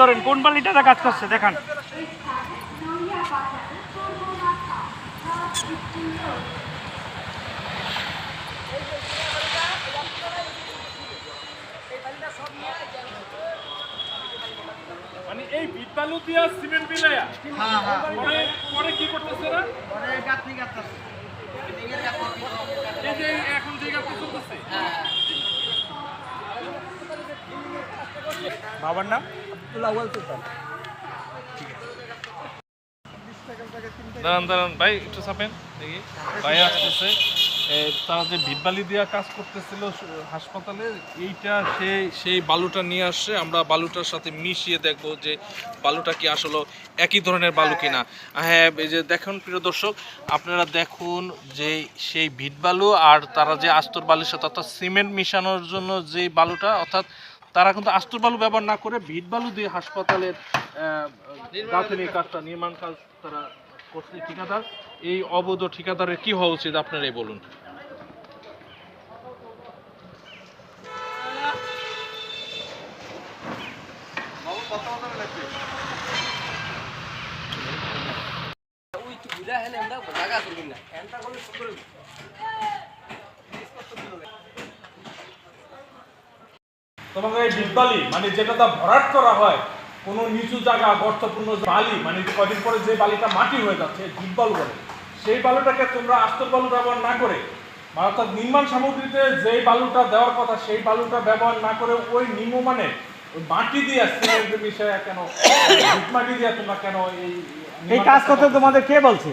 ধরেন কোন বালিটা কাজ করছে দেখান। মানে এই বিট বালু দিয়া সিমেন্ট মিলাইয়া পরে পরে কি করতেছে না? এই যে এখন যে গাছ চলতেছে। বাবার নাম? দাঁড়ান দাঁড়ান ভাই একটু চাপেন। দেখি ভাই আসতেছে। তারা যে ভিটবালি দেওয়া কাজ করতেছিল হাসপাতালে এইটা সেই সেই বালুটা নিয়ে আসছে। আমরা বালুটার সাথে মিশিয়ে দেখব যে বালুটা কি আসলে একই ধরনের বালু কিনা। হ্যাঁ এই যে দেখুন প্রিয় দর্শক আপনারা দেখুন যে সেই ভিট বালু আর তারা যে আস্তর বালুর সাথে অর্থাৎ সিমেন্ট মিশানোর জন্য যে বালুটা অর্থাৎ তারা কিন্তু আস্তর বালু ব্যবহার না করে ভিট বালু দিয়ে হাসপাতালের কাজটা নির্মাণ কাজ তারা করছে ঠিকাদার। এই অবৈধ ঠিকাদারের কি হওয়া উচিত? আপনারাই বলুন। এই বিদ্যালি মানে যেটাতে ভরাট করা হয় কোনো নিচু জায়গা, গর্তপূর্ণ বালি মানে কদিন পরে যে বালিটা মাটি হয়ে যাচ্ছে ডিপবালু বলে সেই বালুটাকে তোমরা আস্তর বালু ব্যবহার না করে, অর্থাৎ নির্মাণ সামগ্রীতে যেই বালুটা দেওয়ার কথা, সেই বালুটা ব্যবহার না করে ওই নিম্নমানের ওই মাটি দিয়ে সিমেন্ট মিশায় কেন মাটি দিয়ে তোমরা কেন এই এই কাজ করতে তোমাদের কে বলছে?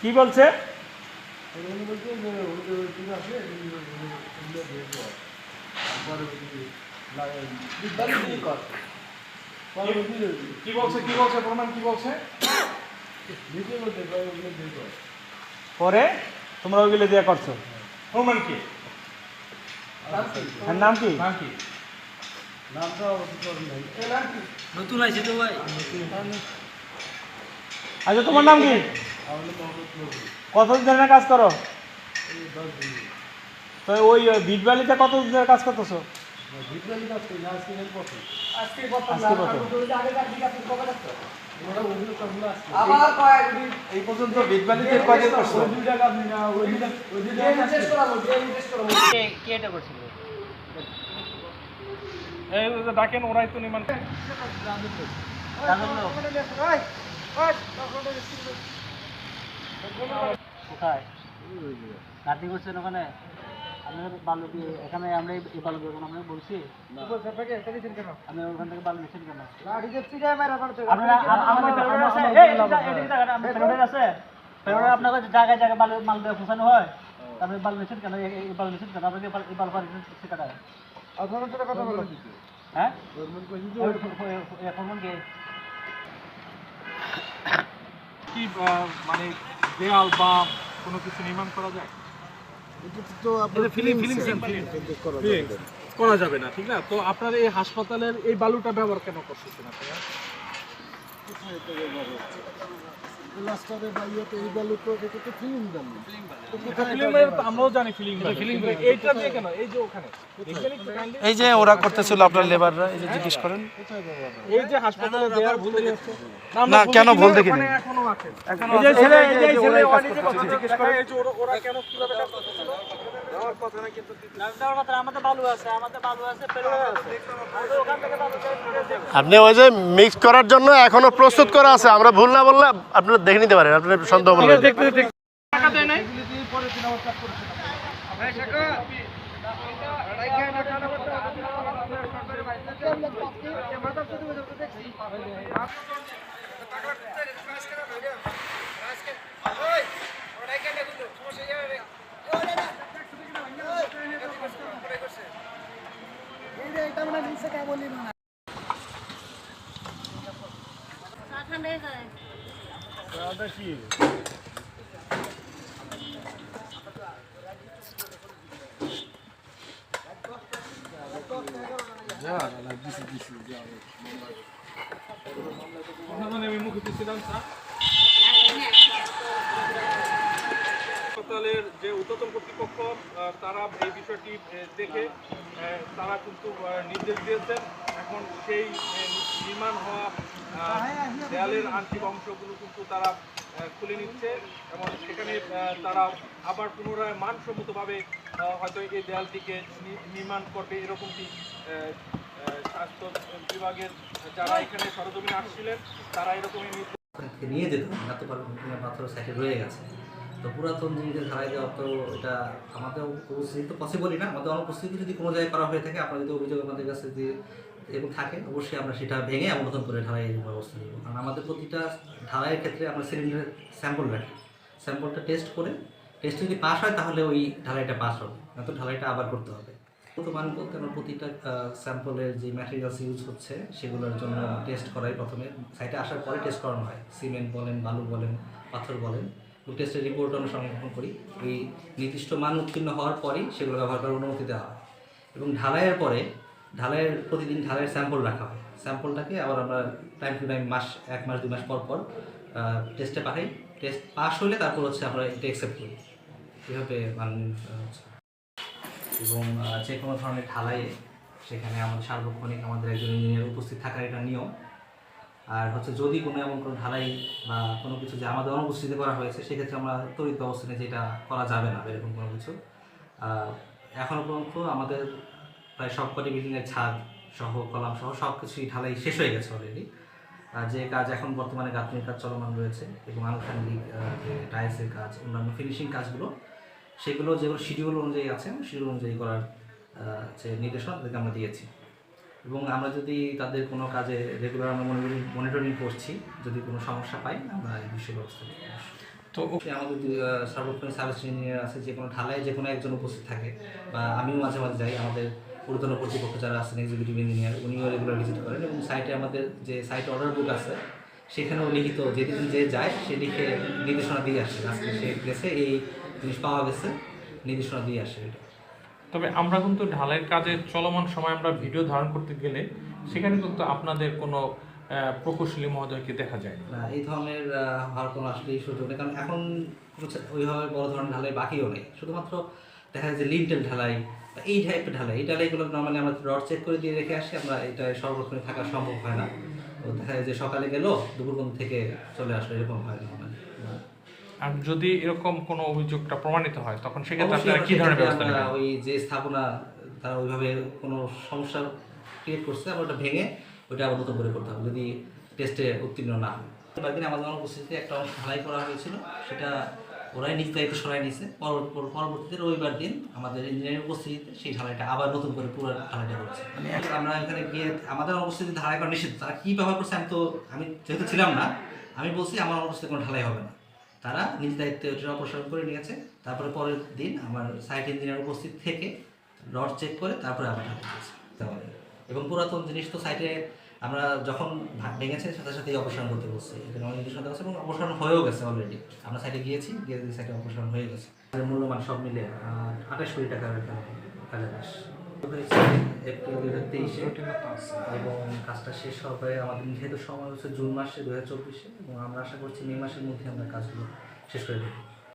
কি বলছে? কি বলছে কি বলছে প্রমাণ কি বলছে? পরে তোমরা ওইগুলো দিয়ে করছ। প্রমাণ কি? নাম কি? নাম কি? নতুন আছে তো ভাই। আচ্ছা তোমার নাম কি? কতদিন ধরে কাজ করো? তো ওই বিট বালিতে কতদিন ধরে কাজ করতেছো? আজকে কত? আবার কয়েক এই পর্যন্ত বিট বালিতে কয়দিন করছ এই যে ডাকেন ওরাই তো নির্মাণ কোথায়? গাদি করছেন ওখানে? আপনার বালু দিয়ে এখানে আমরা এই এই বালু দেবো আমরা বলছি। আমি ওখান থেকে বালু নিচ্ছেন কেন আপনারা আ- আমাদের পেরোডের আছে। এই, এদিকে তাকান, এদিকে তাকান, আমাদের পেরোডের আছে। পেরোডের আপনাকে জায়গায় জায়গায় বালু মাল দিয়ে ফুসানো হয়। আপনি বালু নিচ্ছেন কেন এই- এই বালু নিচ্ছেন কেন আপনাকে এই বালু- এই বালু। পাঠিয়েছেন ঠিকাদার হ্যাঁ ফরমান কে? কি মানে দেয়াল বা কোনো কিছু নির্মাণ করা যায়? করা যাবে না ঠিক না? তো আপনার এই হাসপাতালের এই বালুটা ব্যবহার কেন করতেছেন আপনারা? এই যে ওরা করতেছিল আপনার লেবাররা এই যে জিজ্ঞেস করেন এই যে হাসপাতালে না, কেন ভুল কথা জিজ্ঞেস করে এই যে ওরা- ওরা কেন কীভাবে বালু আমাদের বালু আছে আমাদের বালু আপনি ওই যে মিক্স করার জন্য এখনও প্রস্তুত করা আছে আমরা ভুল না বললে আপনারা দেখে নিতে পারেন আপনার সন্দেহ মনে হয়। টাকা দেয় নাই আমি মুখে দিচ্ছিলাম চা যে উদ্যতন কর্তৃপক্ষ তারা এই বিষয়টি দেখে তারা কিন্তু নির্দেশ দিয়েছেন। এখন সেই নির্মাণ হওয়া দেয়ালের আংশিক অংশগুলো কিন্তু তারা খুলে নিচ্ছে এবং সেখানে তারা আবার পুনরায় মানসম্মতভাবে হয়তো এই দেয়ালটিকে নির্মাণ করবে এরকমটি স্বাস্থ্য বিভাগের যারা এখানে সরজমিনে আসছিলেন তারা এরকমই নিয়ে যেত পাথর পাথর সাইডে রয়ে গেছে। তো পুরাতন জিনিসের ধারায় দেওয়া তো এটা আমাদের উপস্থিতি তো পসিবলই না। আমাদের অনুপস্থিতি যদি কোনো জায়গায় করা হয়ে থাকে, আপনার যদি অভিযোগ আমাদের কাছে যদি এরকম থাকে, অবশ্যই আমরা সেটা ভেঙে আবার নতুন করে ঢালাই ব্যবস্থা নেব। কারণ আমাদের প্রতিটা ঢালাইয়ের ক্ষেত্রে আমরা সিলিন্ডারের স্যাম্পল রাখি। স্যাম্পলটা টেস্ট করে টেস্ট যদি পাস হয় তাহলে ওই ঢালাইটা পাস হবে না তো ঢালাইটা আবার করতে হবে। বর্তমান বলতে আমরা প্রতিটা স্যাম্পলের যে ম্যাটেরিয়ালস ইউজ হচ্ছে, সেগুলোর জন্য টেস্ট করাই প্রথমে। সাইটে আসার পরে টেস্ট করানো হয়। সিমেন্ট বলেন, বালু বলেন, পাথর বলেন। টেস্টের রিপোর্ট আমরা সংরক্ষণ করি। এই নির্দিষ্ট মান উত্তীর্ণ হওয়ার পরেই সেগুলো ব্যবহার করার অনুমতি দেওয়া হয়। এবং ঢালাইয়ের পরে ঢালাইয়ের প্রতিদিন ঢালাইয়ের স্যাম্পল রাখা হয়। স্যাম্পলটাকে আবার আমরা টাইম টু টাইম মাস, এক মাস দু মাস পর পর টেস্টে পাঠাই। টেস্ট পাস হলে তারপর হচ্ছে আমরা এটা অ্যাকসেপ্ট করি। এভাবে মান এবং যে কোনো ধরনের ঢালাইয়ে সেখানে আমাদের সার্বক্ষণিক আমাদের একজন ইঞ্জিনিয়ার উপস্থিত থাকার এটা নিয়ম। আর হচ্ছে যদি কোনো এমন কোনো ঢালাই বা কোনো কিছু যে আমাদের অনুপস্থিতি করা হয়েছে, সেক্ষেত্রে আমরা তড়িৎ ব্যবস্থা নিয়ে যেটা করা যাবে না, এরকম কোনো কিছু। এখনও পর্যন্ত আমাদের প্রায় সবকটি বিল্ডিংয়ের ছাদ সহ, কলাম সহ সব কিছুই ঢালাই শেষ হয়ে গেছে অলরেডি যে কাজ এখন বর্তমানে গাঁথনির কাজ চলমান রয়েছে এবং আনুষ্ঠানিক যে টাইলসের কাজ, অন্যান্য ফিনিশিং কাজগুলো, সেগুলো যেগুলো শিডিউল অনুযায়ী আছে শিডিউল অনুযায়ী করার যে নির্দেশনা তাদেরকে আমরা দিয়েছি। এবং আমরা যদি তাদের কোনো কাজে রেগুলার আমরা মনিটরিং মনিটরিং করছি যদি কোনো সমস্যা পাই আমরা এই বিষয়ে ব্যবস্থা তো আমাদের সর্বক্ষণ সার্ভিস ইঞ্জিনিয়ার আছে যে কোনো ঢালায় যে কোনো একজন উপস্থিত থাকে বা আমিও মাঝে মাঝে যাই আমাদের পুরাতন কর্তৃপক্ষ যারা আছেন এক্সিকিউটিভ ইঞ্জিনিয়ার উনিও রেগুলার ভিজিট করেন এবং সাইটে আমাদের যে সাইট অর্ডার বুক আছে সেখানেও লিখিত যেদিন যে যায় সে লিখে নির্দেশনা দিয়ে আসে। আজকে সে গেছে এই জিনিস পাওয়া গেছে নির্দেশনা দিয়ে আসে এটা। তবে আমরা কিন্তু ঢালাইয়ের কাজে চলমান সময় আমরা ভিডিও ধারণ করতে গেলে সেখানে কিন্তু আপনাদের কোনো প্রকৌশলী মহোদয়কে দেখা যায় না। এই ধরনের হওয়ার কোনো আসলেই সুযোগ নেই। কারণ এখন ওইভাবে বড় ধরনের ঢালাই বাকিও নেই। শুধুমাত্র দেখা যায় যে লিন্টেল ঢালাই এই টাইপের ঢালাই। এই ঢালাইগুলো নর্মালি আমরা রড চেক করে দিয়ে রেখে আসি, আমরা এটা সর্বক্ষণে থাকা সম্ভব হয় না। তো দেখা যায় যে সকালে গেলো, দুপুর থেকে চলে আসলো, এরকম হয়। আর যদি এরকম কোনো অভিযোগটা প্রমাণিত হয় তখন সেক্ষেত্রে আপনারা কি ধরনের ব্যবস্থা নেবেন? ওই যে স্থাপনা তারা ওইভাবে কোনো সমস্যা ক্রিয়েট করছে আমরা ওটা ভেঙে ওটা আবার নতুন করে করতে হবে যদি টেস্টে উত্তীর্ণ না হয়। আমাদের অনুপস্থিতিতে একটা অংশ ঢালাই করা হয়েছিল সেটা ওরাই নিজ দায়িত্ব সরাই পর- পরবর্তীতে রবিবার দিন আমাদের ইঞ্জিনিয়ারিং উপস্থিতিতে সেই ঢালাইটা আবার নতুন করে পুরো ঢালাইটা করছে। আমরা এখানে গিয়ে আমাদের অনুপস্থিতি ঢালাই করা নিষিদ্ধ তারা কী ব্যবহার করছে আমি তো আমি যেহেতু ছিলাম না আমি বলছি আমার অনুপস্থিতি কোনো ঢালাই হবে না। তারা নিজ দায়িত্বে ওটা অপসারণ করে নিয়েছে। তারপরে পরের দিন আমার সাইট ইঞ্জিনিয়ার উপস্থিত থেকে রড চেক করে তারপরে আবার ঢালাই দিয়েছে এবং পুরাতন জিনিস তো সাইটে আমরা যখন ভেঙেছে সাথে সাথে অপসারণ করতে বলছি। এখানে অনেক দেওয়া আছে এবং অপসারণ হয়েও গেছে অলরেডি আমরা সাইটে গিয়েছি, গিয়ে সাইটে অপসারণ হয়ে গেছে। মূল্যমান সব মিলে আঠাশ কোটি টাকার কাজ হয়েছে এপ্রিল দু হাজার তেইশে এবং কাজটা শেষ হবে আমাদের যেহেতু সময় হচ্ছে জুন মাসে দু হাজার চব্বিশে এবং আমরা আশা করছি মে মাসের মধ্যে আমরা কাজগুলো শেষ করে দেবো।